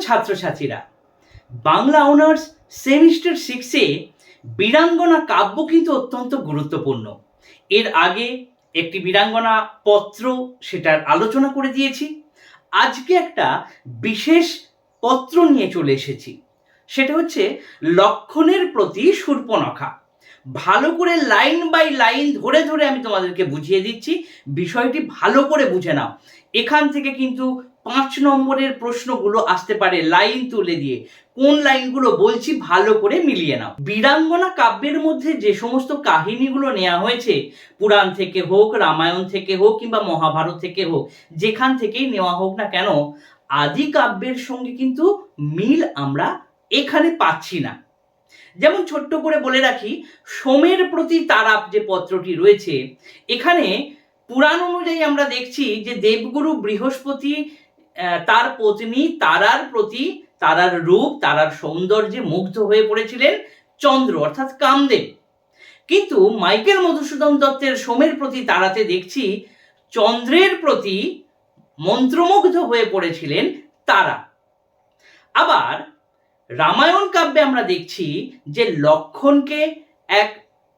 ছাত্রছাত্রীরা। Bangla honours semester সিক্সে বীরাঙ্গনা কাব্য কিন্তু অত্যন্ত গুরুত্বপূর্ণ। এর আগে একটি বীরাঙ্গনা পত্র সেটার আলোচনা করে দিয়েছি। আজকে একটা বিশেষ পত্র নিয়ে চলে এসেছি। সেটা হচ্ছে লক্ষণের প্রতি সূর্পনখা। ভালো করে লাইন বাই লাইন ধরে ধরে আমি তোমাদেরকে বুঝিয়ে দিচ্ছি। বিষয়টি ভালো করে বুঝে নাও। এখান থেকে কিন্তু পাঁচ নম্বরের প্রশ্নগুলো আসতে পারে লাইন তুলে দিয়ে। কোন লাইনগুলো বলছি ভালো করে মিলিয়ে নাও। বীরাঙ্গনা কাব্যের মধ্যে যে সমস্ত কাহিনীগুলো নেওয়া হয়েছে, পুরাণ থেকে হোক, রামায়ণ থেকে হোক কিংবা মহাভারত থেকে হোক, যেখান থেকেই নেওয়া হোক না কেন, আদি কাব্যের সঙ্গে কিন্তু মিল আমরা এখানে পাচ্ছি না। যেমন ছোট্ট করে বলে রাখি, সোমের প্রতি তারাপ যে পত্রটি রয়েছে, এখানে পুরাণ অনুযায়ী আমরা দেখছি যে দেবগুরু বৃহস্পতি তার পত্নী তারার প্রতি তারার রূপ, তারার সৌন্দর্যে মুগ্ধ হয়ে পড়েছিলেন চন্দ্র, অর্থাৎ কামদেব। কিন্তু মাইকেল মধুসূদন দত্তের সোমের প্রতি তারাতে দেখছি চন্দ্রের প্রতি মন্ত্রমুগ্ধ হয়ে পড়েছিলেন তারা। আবার রামায়ণ কাব্যে আমরা দেখছি যে লক্ষণকে এক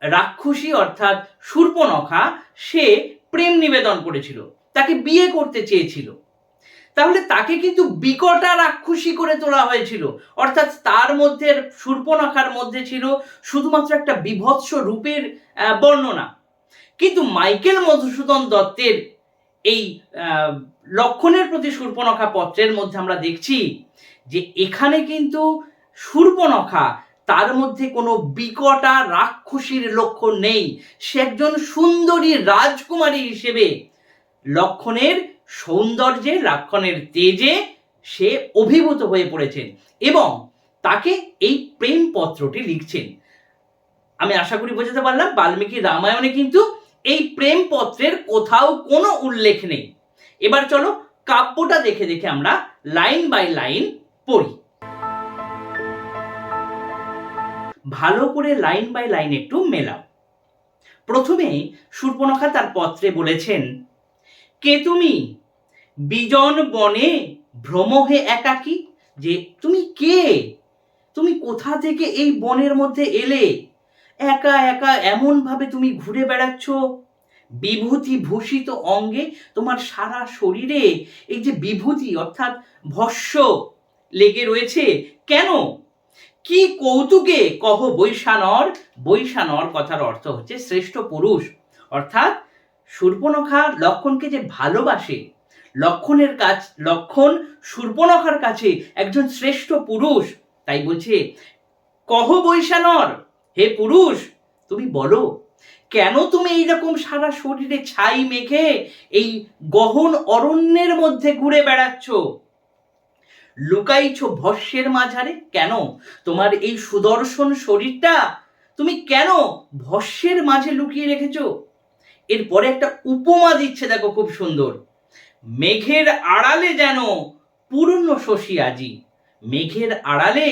রাক্ষসী, অর্থাৎ শূর্পনখা সে প্রেম নিবেদন করেছিল, তাকে বিয়ে করতে চেয়েছিল। তাহলে তাকে কিন্তু বিকটা রাক্ষসী করে তোলা হয়েছিল। অর্থাৎ তার মধ্যে শূর্পনখার মধ্যে ছিল শুধুমাত্র একটা বিভৎস রূপের বর্ণনা। কিন্তু মাইকেল মধুসূদন দত্তের এই লক্ষণের প্রতি শূর্পনখা পত্রের মধ্যে আমরা দেখছি যে এখানে কিন্তু শূর্পনখা তার মধ্যে কোনো বিকটা রাক্ষসীর লক্ষণ নেই। সে একজন সুন্দরী রাজকুমারী হিসেবে লক্ষণের সৌন্দর্যে লক্ষণের তেজে সে অভিভূত হয়ে পড়েছেন এবং তাকে এই প্রেম পত্রটি লিখছেন। আমি আশা করি বোঝাতে পারলাম, বাল্মীকি রামায়ণে কিন্তু এই প্রেম পত্রের কোথাও কোনো উল্লেখ নেই। এবার চলো কাব্যটা দেখে দেখে আমরা লাইন বাই লাইন পড়ি। ভালো করে লাইন বাই লাইন একটু মেলাও। প্রথমে শূর্পনখা তার পত্রে বলেছেন, কে তুমি? বিজন বনে ভ্রমহে একাকী? যে তুমি কে? তুমি কোথা থেকে এই বনের মধ্যে এলে? একা একা এমন ভাবে তুমি ঘুরে বেড়াচ্ছ? বিভূতি ভূষিত অঙ্গে তোমার সারা শরীরে এই যে বিভূতি, অর্থাৎ ভস্য লেগে রয়েছে, কেন? কি কৌতুকে কহ বৈশানর? বৈশানর কথার অর্থ হচ্ছে শ্রেষ্ঠ পুরুষ। অর্থাৎ শূর্পনখা লক্ষণকে যে ভালোবাসে লক্ষণের কাছ, লক্ষণ শূর্পনখার কাছে একজন শ্রেষ্ঠ পুরুষ। তাই বলছে, কহ বৈশানর, হে পুরুষ, তুমি বলো, কেন তুমি এইরকম সারা শরীরে ছাই মেখে এই গহন অরণ্যের মধ্যে ঘুরে বেড়াচ্ছ? লুকাইছো ভস্যের মাঝারে? কেন? তোমার এই সুদর্শন শরীরটা তুমি কেন ভস্যের মাঝে লুকিয়ে রেখেছো? এরপরে একটা উপমা দিচ্ছে, দেখো খুব সুন্দর। মেঘের আড়ালে যেন পূর্ণ শশী আজি। মেঘের আড়ালে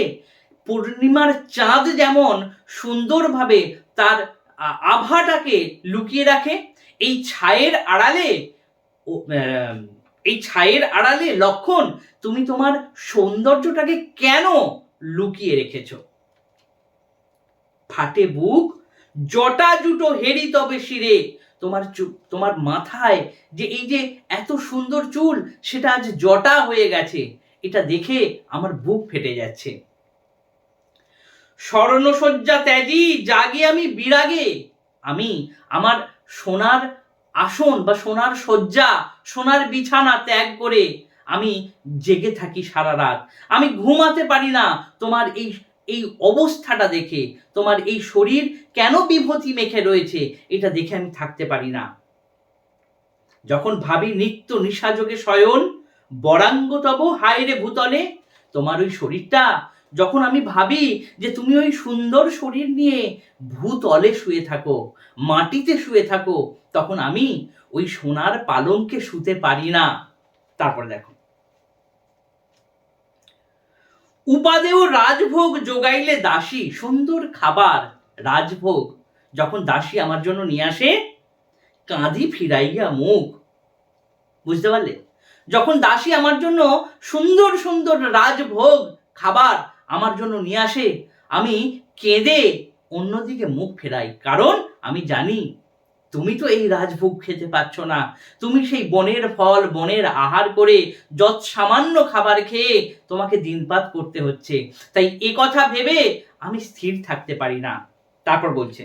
পূর্ণিমার চাঁদ যেমন সুন্দরভাবে তার আভাটাকে লুকিয়ে রাখে, এই ছায়ের আড়ালে এই ছায়ের আড়ালে লক্ষণ তুমি তোমার সৌন্দর্যটাকে কেন লুকিয়ে রেখেছ? ফাটে বুক, জটা জুটো হেরি তবে শিরে তোমার চু- তোমার মাথায় যে এই যে এত সুন্দর চুল, সেটা আজ জটা হয়ে গেছে। এটা দেখে আমার বুক ফেটে যাচ্ছে। স্বর্ণসজ্জা ত্যাজি জাগে আমি বিরাগে। আমি আমার সোনার আসন বা সোনার শয্যা, সোনার বিছানা ত্যাগ করে আমি জেগে থাকি সারা রাত। আমি ঘুমাতে পারি না তোমার এই এই অবস্থাটা দেখে তোমার এই শরীর কেন বিভূতি মেখে রয়েছে, এটা দেখে আমি থাকতে পারি না। যখন ভাবি নিত্য নিশাযোগে শয়ন, বরাঙ্গ তব হায়রে ভূতলে, তোমার ওই শরীরটা, যখন আমি ভাবি যে তুমি ওই সুন্দর শরীর নিয়ে ভূতলে শুয়ে থাকো, মাটিতে শুয়ে থাকো, তখন আমি ওই সোনার পালঙ্কে শুতে পারি না। তারপর দেখো উপাদেয় রাজভোগ যোগাইলে দাসী, সুন্দর খাবার, রাজভোগ। যখন দাসী আমার জন্য নিয়ে আসে কাঁদি ফিরাইয়া মুখ। বুঝতে পারলে? যখন দাসী আমার জন্য সুন্দর সুন্দর রাজভোগ, খাবার আমার জন্য নিয়ে আসে, আমি কেঁদে অন্যদিকে মুখ ফেরাই। কারণ আমি জানি তুমি তো এই রাজভোগ খেতে পাচ্ছ না। তুমি সেই বনের ফল, বনের আহার করে যত সামান্য খাবার খেয়ে তোমাকে দিনপাত করতে হচ্ছে। তাই এ কথা ভেবে আমি স্থির থাকতে পারি না। তারপর বলছে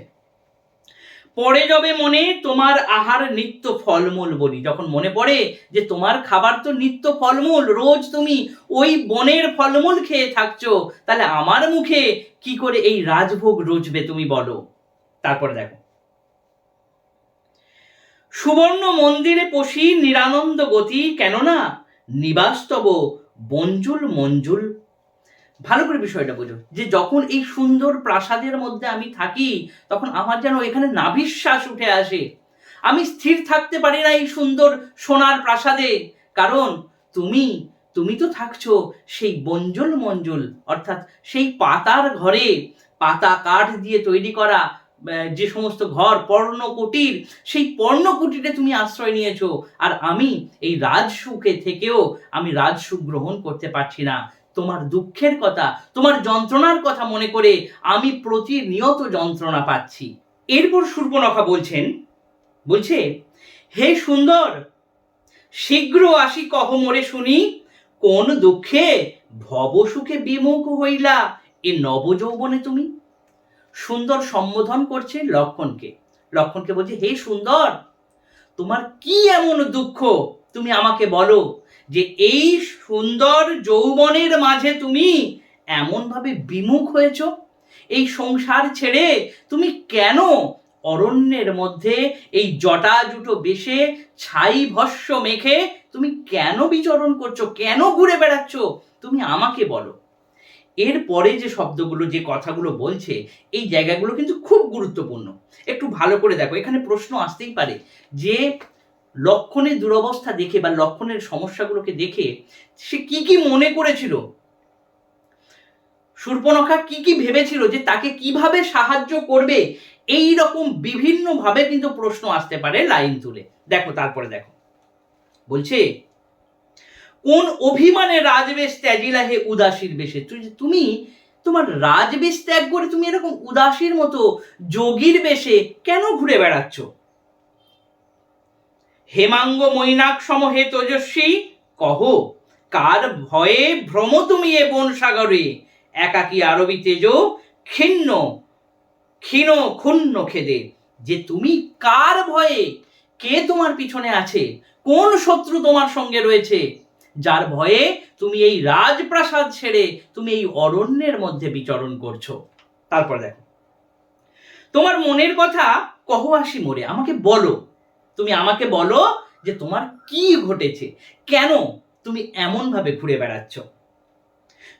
পরে যাবে মনে তোমার আহার নিত্য ফলমূল বলি। যখন মনে পড়ে যে তোমার খাবার তো নিত্য ফলমূল, রোজ তুমি ওই বনের ফলমূল খেয়ে থাকছো, তাহলে আমার মুখে কি করে এই রাজভোগ রুজবে তুমি বলো? তারপরে দেখো সুবর্ণ মন্দিরে পশি নিরানন্দ গতি, কেননা নিবাস্তব বঞ্জুল মঞ্জুল। ভালো করে বিষয়টা বোঝো, যে যখন এই সুন্দর প্রাসাদের মধ্যে আমি থাকি, তখন আমার যেন এখানে নাভিশ্বাস উঠে আসে। আমি স্থির থাকতে পারি না এই সুন্দর সোনার প্রাসাদে। কারণ তুমি তুমি তো থাকছো সেই বঞ্জুল মঞ্জুল, অর্থাৎ সেই পাতার ঘরে, পাতা কাঠ দিয়ে তৈরি করা যে সমস্ত ঘর পর্ণকুটির, সেই পর্ণকুটিরে তুমি আশ্রয় নিয়েছো। আর আমি এই রাজসুখে থেকেও আমি রাজসুখ গ্রহণ করতে পারছি না। তোমার দুঃখের কথা, তোমার যন্ত্রণার কথা মনে করে আমি প্রতিনিয়ত যন্ত্রণা পাচ্ছি। এরপর সূর্পনখা বলছেন, বলছে, হে সুন্দর, শীঘ্র আসি কহ মোরে শুনি, কোন দুঃখে ভবসুখে বিমুখ হইলা এ নবযৌবনে তুমি? সুন্দর সম্বোধন করছে লক্ষণকে। লক্ষণকে বলছে, হে সুন্দর, তোমার কি এমন দুঃখ? তুমি আমাকে বলো যে এই সুন্দর যৌবনের মাঝে তুমি এমনভাবে বিমুখ হয়েছ? এই সংসার ছেড়ে তুমি কেন অরণ্যের মধ্যে এই জটা জুটো বেশে ছাই ভস্য মেখে তুমি কেন বিচরণ করছ? কেন ঘুরে বেড়াচ্ছ? তুমি আমাকে বলো। এরপরে যে শব্দগুলো, যে কথাগুলো বলছে, এই জায়গাগুলো কিন্তু খুব গুরুত্বপূর্ণ। একটু ভালো করে দেখো, এখানে প্রশ্ন আসতেই পারে যে লক্ষণের দুরবস্থা দেখে বা লক্ষণের সমস্যাগুলোকে দেখে সে কি কি মনে করেছিল? সূর্পনখা কি কি ভেবেছিল যে তাকে কীভাবে সাহায্য করবে? এই রকম বিভিন্ন ভাবে কিন্তু প্রশ্ন আসতে পারে লাইন তুলে। দেখো, তারপরে দেখো। বলছে কোন অভিমানে রাজবেশ ত্যাজিলা হে উদাসীর বেশে? তুমি, তোমার রাজবেশ ত্যাগ করে তুমি এরকম উদাসীর মতো যোগীর বেশে কেন ঘুরে বেড়াচ্ছ? হেমাঙ্গ মৈনাক সম হে তেজস্বী, কহ, কার ভয়ে ভ্রম তুমি এ বন সাগরে? একাকী আরবি তেজ ক্ষিন্ন ক্ষীণ ক্ষুণ্ণ খেদে। যে তুমি কার ভয়ে, কে তোমার পিছনে আছে? কোন শত্রু তোমার সঙ্গে রয়েছে? যার ভয়ে তুমি এই রাজপ্রাসাদ ছেড়ে তুমি এই অরণ্যের মধ্যে বিচরণ করছ। তারপর দেখো। তোমার মনের কথা কহ আসি মোরে, আমাকে বলো। তুমি আমাকে বলো যে তোমার কি ঘটেছে, কেন তুমি এমন ভাবে ঘুরে বেড়াচ্ছ।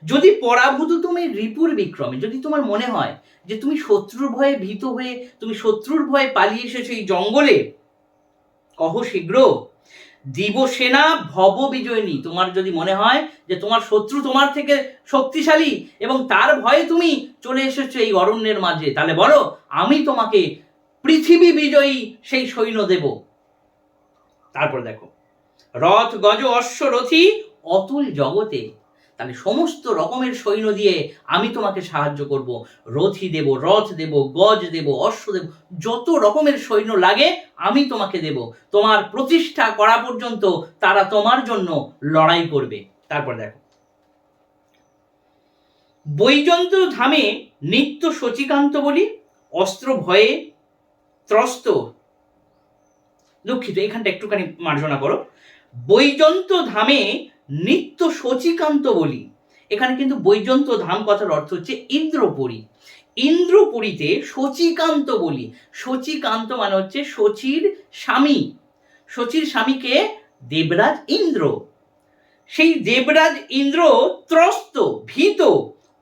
যদি পরাভূত তুমি রিপুর বিক্রমে, যদি তোমার মনে হয় যে তুমি শত্রুর ভয়ে ভীত হয়ে, তুমি শত্রুর ভয়ে পালিয়ে এসেছ এই জঙ্গলে, কহ শীঘ্র দিবসেনা ভব বিজয়িনী। তোমার যদি মনে হয় যে তোমার শত্রু তোমার থেকে শক্তিশালী এবং তার ভয়ে তুমি চলে এসেছ এই অরণ্যের মাঝে, তাহলে বলো, আমি তোমাকে পৃথিবী বিজয়ী সেই সৈন্য দেব। তারপর দেখো, রথ, গজ, অশ্ব, রথি অতুল জগতে তাহলে সমস্ত রকমের সৈন্য দিয়ে আমি তোমাকে সাহায্য করব। রথি দেব, রথ দেব, গজ দেব, অশ্ব দেব, যত রকমের সৈন্য লাগে আমি তোমাকে দেব। তোমার প্রতিষ্ঠা করা পর্যন্ত তারা তোমার জন্য লড়াই করবে। তারপর দেখো। বৈজন্ত ধামে নিত্য শচীকান্ত বলি, অস্ত্র ভয়ে ত্রস্ত। দুঃখিত এখানটা একটুখানি মার্জনা করো। বৈজন্ত ধামে নিত্য শচীকান্ত বলি। এখানে কিন্তু বৈজন্ত ধাম কথার অর্থ হচ্ছে ইন্দ্রপুরী। ইন্দ্রপুরীতে শচীকান্ত বলি। শচীকান্ত মানে হচ্ছে শচীর স্বামী। শচীর স্বামীকে দেবরাজ ইন্দ্র। সেই দেবরাজ ইন্দ্র ত্রস্ত, ভীত,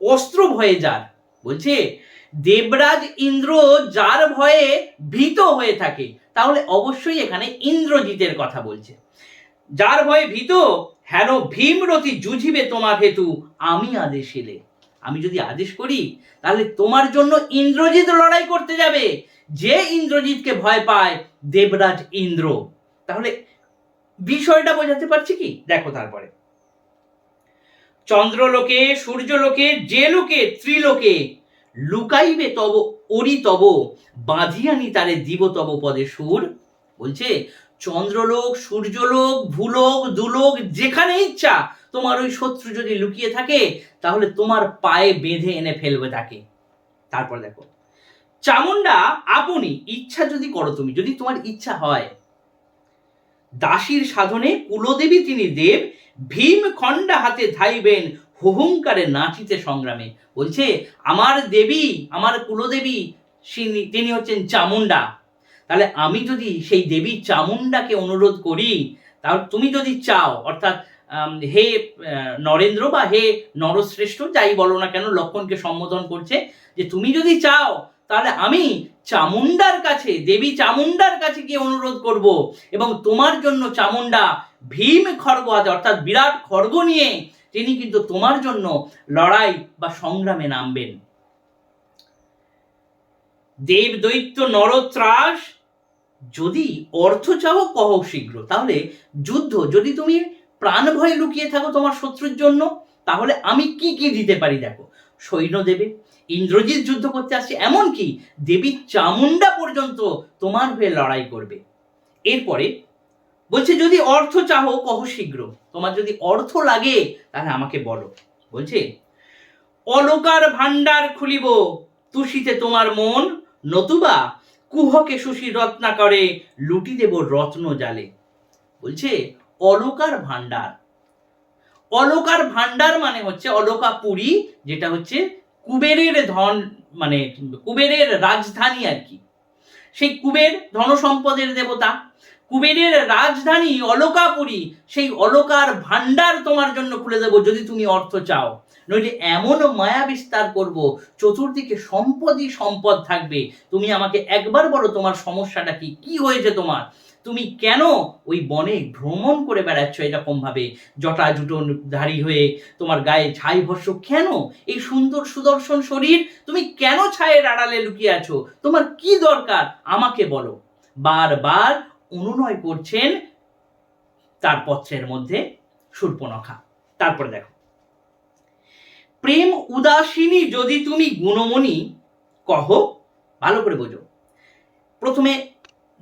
অস্ত্র ভয়ে যার। বলছে, দেবরাজ ইন্দ্র যার ভয়ে ভীত হয়ে থাকে, তাহলে অবশ্যই এখানে ইন্দ্রজিতের কথা বলছে। যার ভয়ে ভীত হেন ভীমরতি যুঝিবে তোমার হেতু, আমি আদেশিলে আমি যদি আদেশ করি, তাহলে তোমার জন্য ইন্দ্রজিৎ লড়াই করতে যাবে। যে ইন্দ্রজিৎকে ভয় পায়, দেবরাজ ইন্দ্র। তাহলে বিষয়টা বোঝাতে পারছি কি? দেখো তারপরে। চন্দ্রলোকে, সূর্যলোকে যে লোকে ত্রিলোকে লুকাইবে তব ওরি তব বাঁধিয়ানি তারে দিব তব পদে সুর। বলছে চন্দ্রলোক, সূর্যলোক, ভূলোক, দুলোক, যেখানে ইচ্ছা, তোমার ওই শত্রু যদি লুকিয়ে থাকে, তাহলে তোমার পায়ে বেঁধে এনে ফেলবে তাকে। তারপর দেখো চামুন্ডা আপনি ইচ্ছা যদি করো তুমি, যদি তোমার ইচ্ছা হয়, দাসীর সাধনে কুলদেবী তিনি দেব, ভীম খণ্ডা হাতে ধাইবেন, হুহুঙ্কারে নাচিতে সংগ্রামে। বলছে, আমার দেবী, আমার কুলদেবী তিনি- হচ্ছেন চামুন্ডা তাহলে আমি যদি সেই দেবী চামুন্ডাকে অনুরোধ করি, তাহলে তুমি যদি চাও, অর্থাৎ হে নরেন্দ্র বা হে নরশ্রেষ্ঠ, যাই বলো না কেন, লক্ষণকে সম্বোধন করছে যে তুমি যদি চাও, তাহলে আমি চামুন্ডার কাছে, দেবী চামুন্ডার কাছে গিয়ে অনুরোধ করব এবং তোমার জন্য চামুন্ডা ভীম খড়গ আছে অর্থাৎ বিরাট খড়গ নিয়ে, তিনি কিন্তু তোমার জন্য লড়াই বা সংগ্রামে নামবেন। দেব দৈত্য নরত্রাস, যদি অর্থ চাও, কহ শীঘ্র। তাহলে যুদ্ধ, যদি তুমি প্রাণ ভয়ে লুকিয়ে থাকো তোমার শত্রুর জন্য, তাহলে আমি কি কি দিতে পারি দেখো। সৈন্য দেবে, ইন্দ্রজিৎ যুদ্ধ করতে আসছে, এমনকি দেবী চামুন্ডা পর্যন্ত তোমার হয়ে লড়াই করবে। এরপরে বলছে, যদি অর্থ চাহো কহ শীঘ্র। তোমার যদি অর্থ লাগে, তাহলে আমাকে বলো। বলছে, অলকার ভাণ্ডার খুলিব, তুষিতে তোমার মন নতুবা কুহকে সুশী রত্না করে লুটি দেব রত্ন জালে। বলছে, অলকার ভাণ্ডার। অলকার ভাণ্ডার মানে হচ্ছে অলকা পুরী যেটা হচ্ছে কুবেরের ধন মানে কুবেরের রাজধানী আর কি। সেই কুবের ধনসম্পদের দেবতা, কুবেরের রাজধানী অলকাপুরী, সেই অলকার ভাণ্ডার তোমার জন্য খুলে দেবো যদি তুমি অর্থ চাও। নইলে এমন মায়া বিস্তার করব, চতুর্দিকে সম্পদই সম্পদ থাকবে। তুমি আমাকে একবার বলো তোমার সমস্যাটা কি? কি হয়েছে তোমার? তুমি কেন ওই বনে ভ্রমণ করে বেড়াচ্ছ এরকম ভাবে জটা জুটো ধারী হয়ে তোমার গায়ে ছাই ভস্য কেন? এই সুন্দর সুদর্শন শরীর, তুমি কেন ছায়ের আড়ালে লুকিয়ে আছো? তোমার কি দরকার? আমাকে বলো। বারবার অনুনয় করছেন তার পত্রের মধ্যে সূর্পনখা। তারপরে দেখো। প্রেম উদাসিনী যদি তুমি গুণমণি, কহ, ভালো করে বোঝো। প্রথমে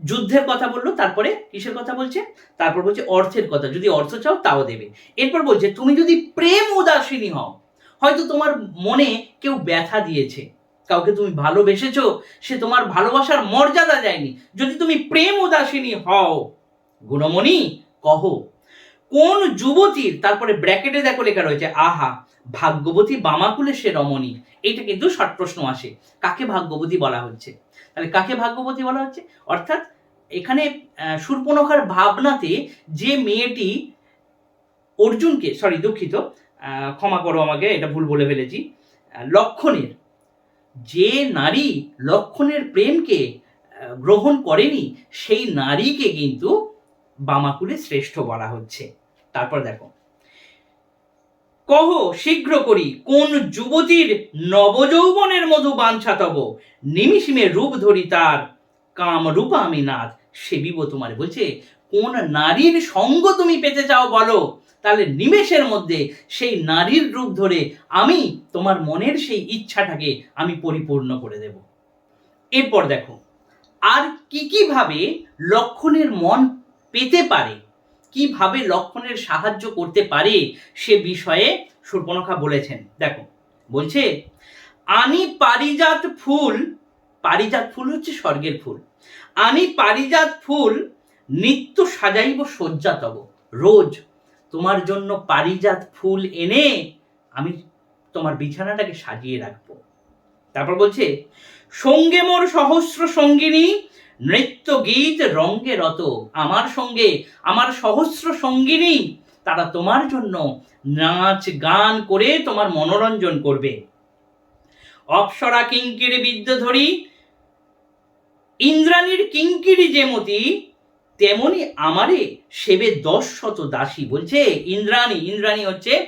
যুদ্ধের কথা বলল, তারপরে কিসের কথা বলছে? তারপর বলছে অর্থের কথা। যদি অর্থ চাও, তাও দেবে। এরপর বলছে, তুমি যদি প্রেম উদাসিনী হও, হয়তো তোমার মনে কেউ ব্যথা দিয়েছে। কাউকে তুমি ভালোবেসেছো, সে তোমার ভালোবাসার মর্যাদা দেয়নি। যদি তুমি প্রেম উদাসিনী হও, গুণমণি, কহ কোন যুবতীর তারপরে ব্র্যাকেটে দেখো লেখা রয়েছে আহা ভাগ্যবতী বামাকুলে সে রমণী। এইটা কিন্তু শর্ট প্রশ্ন আসে। কাকে ভাগ্যবতী বলা হচ্ছে? তাহলে কাকে ভাগ্যবতী বলা হচ্ছে? অর্থাৎ এখানে আহ, শূর্পণখার ভাবনাতে যে মেয়েটি অর্জুনকে সরি দুঃখিত ক্ষমা করো আমাকে এটা ভুল বলে ফেলেছি লক্ষণের যে নারী লক্ষণের প্রেমকে গ্রহণ করেনি সেই নারীকে কিন্তু বামাকুলে শ্রেষ্ঠ বলা হচ্ছে। তারপর দেখো। কহ শীঘ্র করি, কোন যুবতীর নবযৌবনের মধু বাঞ্ছা তব। নিমিষিমে রূপ ধরি তার কাম রূপা আমি নাথ, সেবিব তোমার। বলছে, কোন নারীর সঙ্গ তুমি পেতে চাও বলো, তাহলে নিমেষের মধ্যে সেই নারীর রূপ ধরে আমি তোমার মনের সেই ইচ্ছাটাকে আমি পরিপূর্ণ করে দেব। এরপর দেখো, আর কি কীভাবে লক্ষণের মন পেতে পারে, কীভাবে লক্ষণের সাহায্য করতে পারে সে বিষয়ে সুর্পনখা বলেছেন। দেখো, বলছে আনি পারিজাত ফুল পারিজাত ফুল হচ্ছে স্বর্গের ফুল। আনি পারিজাত ফুল, নিত্য সাজাইব শয্যা তব। রোজ তোমার জন্য পারিজাত ফুল এনে আমি তোমার বিছানাটাকে সাজিয়ে রাখব। তারপর বলছে, সঙ্গে মোর সহস্র সঙ্গিনী নৃত্য গীত রঙ্গে রত। আমার সঙ্গে, আমার সহস্র সঙ্গিনী, তারা তোমার জন্য নাচ গান করে তোমার মনোরঞ্জন করবে। অপ্সরা কিঙ্কিরি বিদ্যধরী, ইন্দ্রাণীর কিঙ্কিরি যেমতি, তেমনি আমারে সেবে দশ শত দাসী বলছে ইন্দ্রাণী। ইন্দ্রাণী হচ্ছে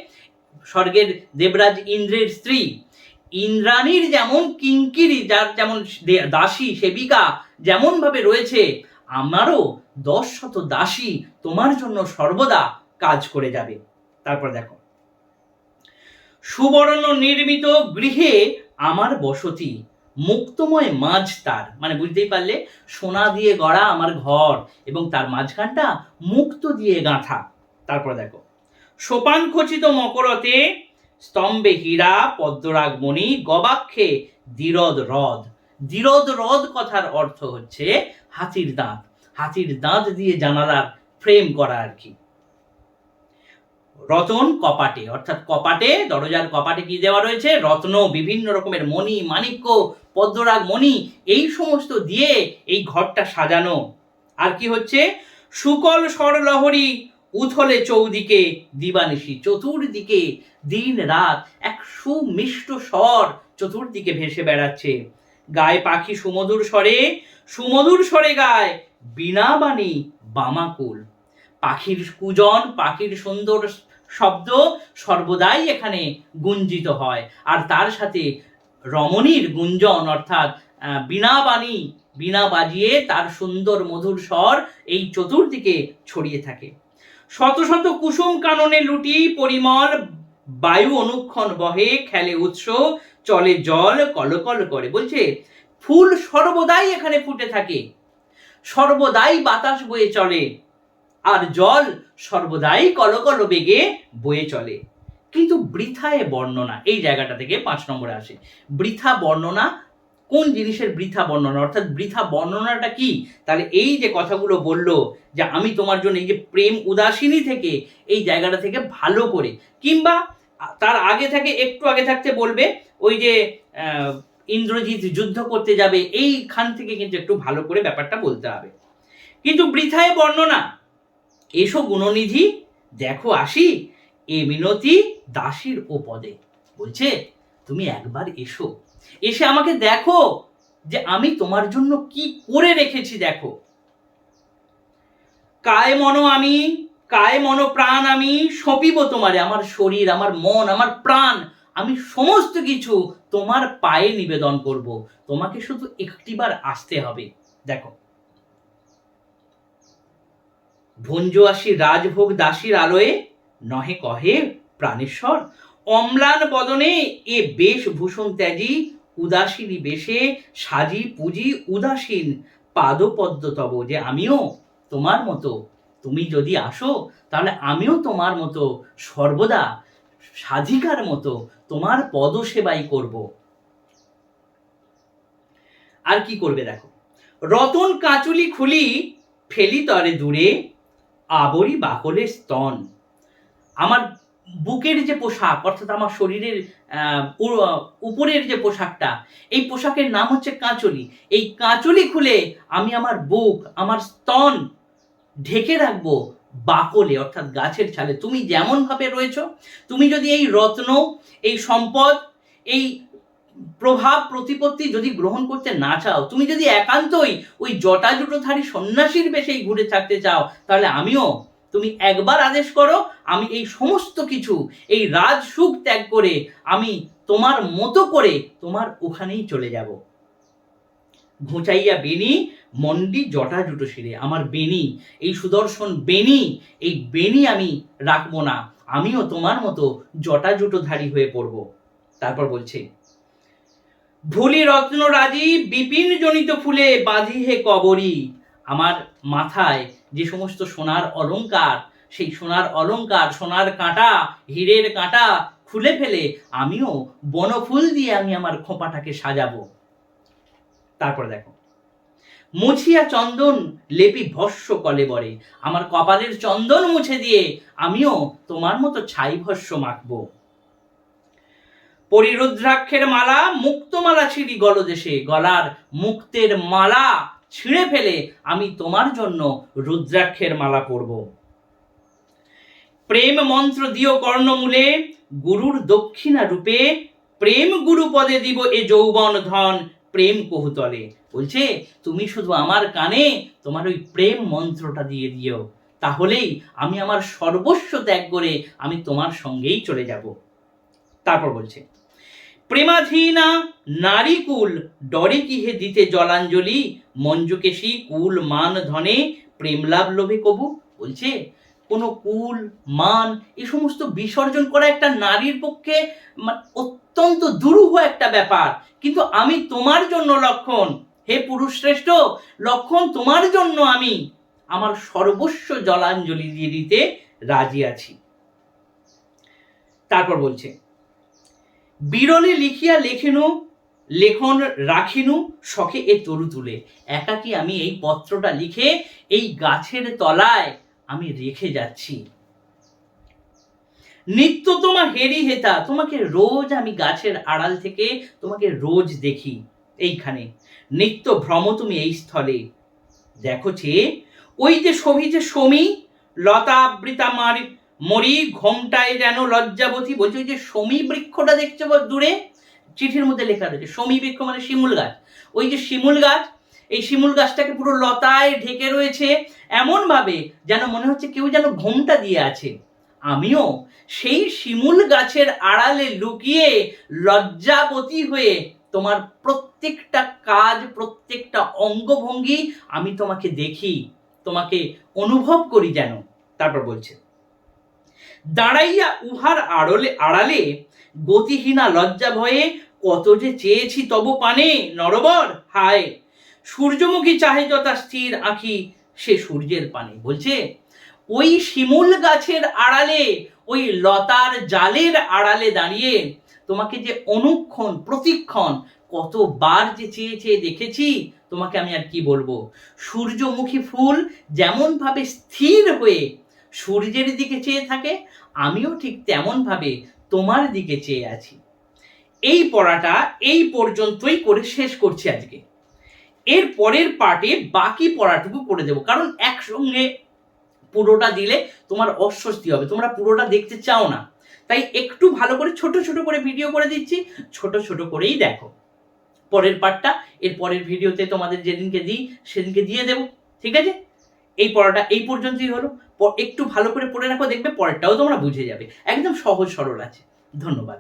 স্বর্গের দেবরাজ ইন্দ্রের স্ত্রী। ইন্দ্রাণীর যেমন কিঙ্কিরি, যার যেমন দাসী, সেবিকা যেমন ভাবে রয়েছে, আমারও দশ শত দাসী তোমার জন্য সর্বদা কাজ করে যাবে। তারপর দেখো, সুবর্ণ নির্মিত গৃহে আমার বসতি, মুক্তময় মাঝ তার। মানে বুঝতেই পারলে, সোনা দিয়ে গড়া আমার ঘর এবং তার মাঝখানটা মুক্ত দিয়ে গাঁথা। তারপর দেখো সোপান খচিত মকরতে স্তম্ভে হীরা পদ্মরাগ মণি গবাক্ষে দিরদ হ্রদ দিরদ রদ কথার অর্থ হচ্ছে হাতির দাঁত। হাতির দাঁত দিয়ে জানালার ফ্রেম করা আর কি। রতন কপাটে, অর্থাৎ কপাটে, দরজার কপাটে কি দেওয়া রয়েছে? রত্ন, বিভিন্ন রকমের মণি, মাণিক্য, পদ্মরাগ, মণি, এই সমস্ত দিয়ে এই ঘরটা সাজানো। আর কি হচ্ছে? সুকল স্বরলহরী উথলে চৌদিকে দিবানিশি, চতুর্দিকে দিন রাত এক সুমিষ্ট স্বর চতুর্দিকে ভেসে বেড়াচ্ছে। গায়ে পাখি সুমধুর স্বরে সুমধুর স্বরে গায় বীণাবাণী বামাকুল। পাখির কুজন, পাখির সুন্দর শব্দ সর্বদাই এখানে গুঞ্জিত হয়। আর তার সাথে রমণীর গুঞ্জন অর্থাৎ বীণাবাণী, বীণা বাজিয়ে তার সুন্দর মধুর স্বর এই চতুর্দিকে ছড়িয়ে থাকে। শত শত কুসুম কাননে লুটি পরিমল, বায়ু অনুক্ষণ বহে, খেলে উৎস চলে জল কলকল করে। বলছে, ফুল সর্বদাই এখানে ফুটে থাকে। সর্বদাই বাতাস বয়ে চলে। আর জল সর্বদাই কলকল বেগে বয়ে চলে। কিন্তু বৃথায় বর্ণনা, এই জায়গাটা থেকে পাঁচ নম্বরে আসে। বৃথা বর্ণনা, কোন জিনিসের বৃথা বর্ণনা? অর্থাৎ বৃথা বর্ণনাটা কি? তাহলে এই যে কথাগুলো বলল যে, আমি তোমার জন্য এই যে প্রেম উদাসীনী থেকে এই জায়গাটা থেকে ভালো করে কিংবা তার আগে থেকে একটু আগে থাকতে বলবে, ওই যে ইন্দ্রজিৎ যুদ্ধ করতে যাবে, এইখান থেকে কিন্তু একটু ভালো করে ব্যাপারটা বলতে হবে। কিন্তু বৃথায় বর্ণনা, এসো গুণনিধি, দেখো আসি, এ মিনতি দাসীর ও পদে। বলছে, তুমি একবার এসো, এসে আমাকে দেখো যে আমি তোমার জন্য কি করে রেখেছি দেখো। কায় মনো আমি কায় মন প্রাণ আমি সপিব তোমারে, আমার শরীর, আমার মন, আমার প্রাণ, আমি সমস্ত কিছু তোমার পায়ে নিবেদন করব। তোমাকে শুধু একটিবার আসতে হবে, দেখো। ভঞ্জ আসি রাজভোগ দাসীর আলোয়ে, নহে কহে প্রাণেশ্বর। অম্লান বদনে এ বেশ ভূষণ ত্যাজি, উদাসীনী বেশে সাজি পুজি উদাসীন পাদপদ্ম তব যে আমিও তোমার মতো তুমি যদি আসো, তাহলে আমিও তোমার মতো সর্বদা সাধিকার মতো তোমার পদসেবাই করব। আর কি করবে দেখো? রতন কাঁচুলি খুলি ফেলি তরে দূরে, আবরি বাকলে স্তন। আমার বুকের যে পোশাক, অর্থাৎ আমার শরীরের উপরের যে পোশাকটা, এই পোশাকের নাম হচ্ছে কাঁচলি। এই কাঁচলি খুলে আমি আমার বুক, আমার স্তন ঢেকে রাখব বাকলে, অর্থাৎ গাছের ছালে। তুমি যেমন ভাবে রয়েছো, তুমি যদি এই রত্ন, এই সম্পদ, এই প্রভাব, প্রতিপত্তি যদি গ্রহণ করতে না চাও, তুমি যদি একান্তই ওই জটাজুটোধারী সন্ন্যাসীর বেশেই ঘুরে থাকতে চাও, তাহলে আমিও, তুমি একবার আদেশ করো, আমি এই সমস্ত কিছু, এই রাজসুখ ত্যাগ করে, আমি তোমার মতো করে তোমার ওখানেই চলে যাব। ঘুঁচাইয়া বেনি মন্ডি, জটা জুটো শিরে। আমার বেনি এই সুদর্শন বেনি এই বেনি আমি রাখব না। আমিও তোমার মতো জটা জুটোধারী হয়ে পড়ব। তারপর বলছে ভুলি রত্ন রাজি, বিপিন জনিত ফুলে বাঁধি হে কবরী। আমার মাথায় যে সমস্ত সোনার অলংকার সেই সোনার অলংকার সোনার কাঁটা, হীরের কাঁটা খুলে ফেলে আমিও বনফুল দিয়ে আমি আমার খোঁপাটাকে সাজাবো। তারপর দেখো। মুছিয়া চন্দন লেপি ভস্য কলে বরে। আমার কপালের চন্দন মুছে দিয়ে আমিও তোমার মতো ছাই ভস্য মাখবো। পরিরুদ্রাক্ষের মালা, মুক্তমালা ছিঁড়ি গলদেশে গলার মুক্তের মালা ছিঁড়ে ফেলে আমি তোমার জন্য রুদ্রাক্ষের মালা পরব। প্রেম মন্ত্র দিও কর্ণমূলে, গুরুর দক্ষিণা রূপে। প্রেম গুরু পদে দিব এ যৌবন ধন প্রেম কহুতলে। বলছে, তুমি শুধু আমার কানে তোমার ওই প্রেম মন্ত্রটা দিয়ে দিও। তাহলেই আমি আমার সর্বস্ব ত্যাগ করে আমি তোমার সঙ্গেই চলে যাব। তারপর বলছে, প্রেমাধীনা নারী কুল ডরে কি হে দিতে জলাঞ্জলি, মঞ্জুকেশী কুল মান ধনে প্রেম লাভ লোভে কবু? বলছে কোনো কুল, মান, এই সমস্ত বিসর্জন করা একটা নারীর পক্ষে অত্যন্ত দুরূহ একটা ব্যাপার। কিন্তু আমি তোমার জন্য লক্ষণ, হে পুরুষ শ্রেষ্ঠ লক্ষণ তোমার জন্য আমি আমার সর্বস্ব জলাঞ্জলি দিয়ে দিতে রাজি আছি। তারপর বলছে, বিরলে লিখিয়া লেখেনু, লেখন রাখিনু, শখে এ তরু তুলে। একাকি আমি এই পত্রটা লিখে এই গাছের তলায় আমি রেখে যাচ্ছি। নিত্য তোমার হেরি হেতা, তোমাকে রোজ আমি গাছের আড়াল থেকে তোমাকে রোজ দেখি। এইখানে, নিত্য ভ্রম তুমি এই স্থলে। দেখো চেয়ে ওই যে ছবি যে সমী লতা আবৃতা মারি মরি ঘোমটায় যেন লজ্জাবতী বলছে, ওই যে সমী বৃক্ষটা দেখছ দূরে? চিঠির মধ্যে লেখা রয়েছে সমী বৃক্ষ মানে শিমুল গাছ। ওই যে শিমুল গাছ, এই শিমুল গাছটাকে পুরো লতায় ঢেকে রয়েছে এমন ভাবে যেন মনে হচ্ছে কেউ যেন ঘোমটা দিয়ে আছে। আমিও সেই শিমুল গাছের আড়ালে লুকিয়ে লজ্জাবতী হয়ে তোমার প্রত্যেকটা কাজ, প্রত্যেকটা অঙ্গভঙ্গি আমি তোমাকে দেখি, তোমাকে অনুভব করি যেন, তারপর বলছে। দাঁড়াইয়া উহার আড়লে, আড়ালে গতিহীনা লজ্জা ভয়ে কত যে চেয়েছি তব পানে, নরবর, হায়, সূর্যমুখী চাহে যথা স্থির আঁখি সে সূর্যের পানে। বলছে, ওই শিমুল গাছের আড়ালে, ওই লতার জালের আড়ালে দাঁড়িয়ে তোমাকে যে অনুক্ষণ, প্রতিক্ষণ কতবার যে চেয়ে চেয়ে দেখেছি, তোমাকে আমি আর কি বলব? সূর্যমুখী ফুল যেমন ভাবে স্থির হয়ে সূর্যের দিকে চেয়ে থাকে, আমিও ঠিক তেমন ভাবে তোমার দিকে চেয়ে আছি। এই পড়াটা এই পর্যন্তই করে শেষ করছি আজকে। এর পরের পার্টে বাকি পড়াটুকু করে দেবো। কারণ একসঙ্গে পুরোটা দিলে তোমার অস্বস্তি হবে, তোমরা পুরোটা দেখতে চাও না। তাই একটু ভালো করে, ছোট ছোট করে ভিডিও করে দিচ্ছি, ছোট ছোট করেই দেখো। পরের পার্টটা এর পরের ভিডিওতে তোমাদের যেদিনকে দিই, সেদিনকে দিয়ে দেবো, ঠিক আছে? এই পড়াটা এই পর্যন্তই হলো। একটু ভালো করে পড়ে রাখো, দেখবে পরেরটাও তোমরা বুঝে যাবে। একদম সহজ সরল আছে। ধন্যবাদ।